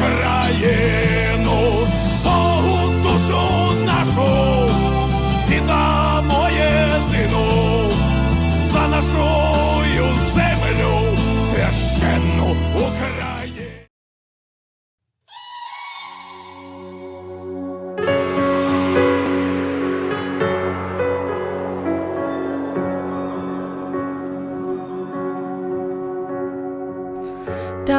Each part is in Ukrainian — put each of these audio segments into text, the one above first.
священну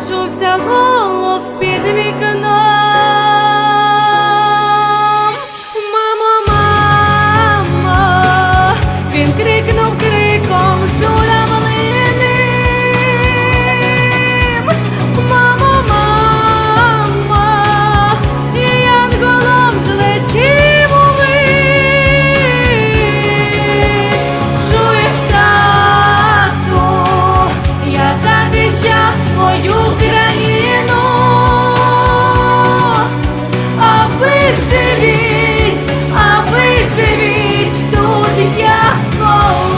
почувся голос під вікном. Живіть, а ви живіть тут як колись.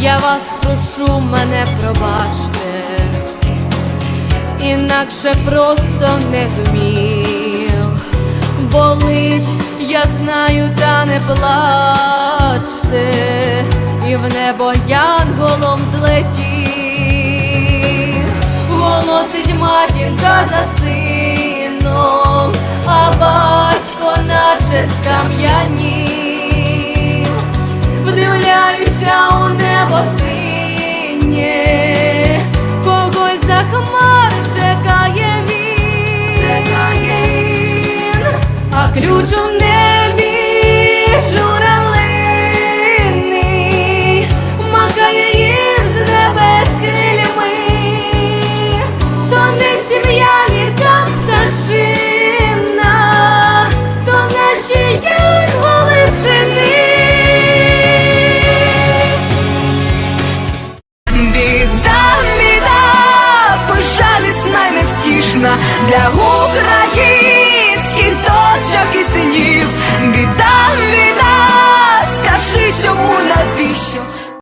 Я вас прошу, мене пробачте, інакше просто не зумів. Болить, я знаю, та не плачте, і в небо янголом злетів, матінка за сином, а батько наче скам'янів вдивляюся у небо синє, когось за хмар чекає він, чекає він, а ключ невтішна для українських